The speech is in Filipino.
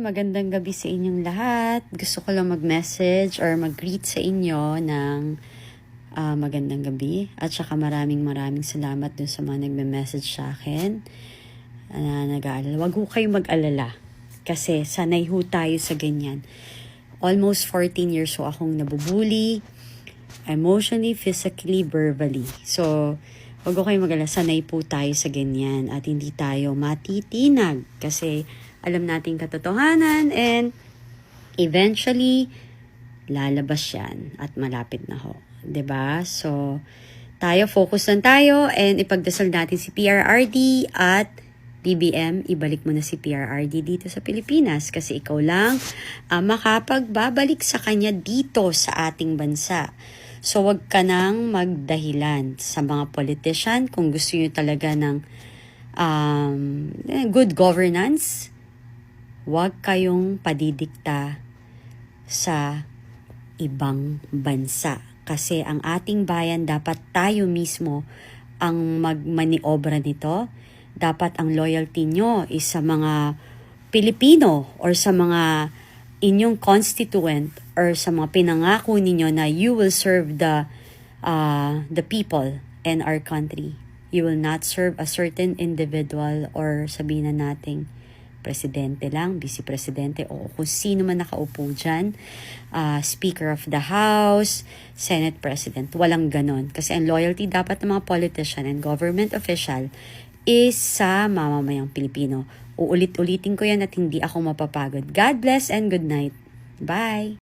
Magandang gabi sa inyong lahat. Gusto ko lang mag-message or mag-greet sa inyo ng ah, magandang gabi. At saka maraming maraming salamat dun sa mga nagme-message sa akin na nag-aalala. Huwag ho kayong mag-alala. Kasi sanay ho tayo sa ganyan. Almost 14 years ho akong nabubuli. Emotionally, physically, verbally. So, Huwag ko kayong mag sanay po tayo sa ganyan at hindi tayo matitinag kasi alam nating katotohanan and eventually lalabas yan at malapit na ho. 'Di ba So, tayo focus lang tayo and ipagdasal natin si PRRD at BBM, ibalik mo na si PRRD dito sa Pilipinas kasi ikaw lang ang makapagbabalik sa kanya dito sa ating bansa. So, wag ka nang magdahilan sa mga politician kung gusto nyo talaga ng um, eh, good governance. Huwag kayong padidikta sa ibang bansa. Kasi ang ating bayan, dapat tayo mismo ang magmaniobra nito. Dapat ang loyalty nyo is sa mga Pilipino or sa mga inyong constituent or sa mga pinangako ninyo na you will serve the uh, the people and our country. You will not serve a certain individual or sabihin na nating presidente lang, vice presidente o kung sino man nakaupo dyan, uh, speaker of the house, senate president. Walang ganon. Kasi ang loyalty dapat ng mga politician and government official is sa mamamayang Pilipino. Uulit-ulitin ko yan at hindi ako mapapagod. God bless and good night. Bye!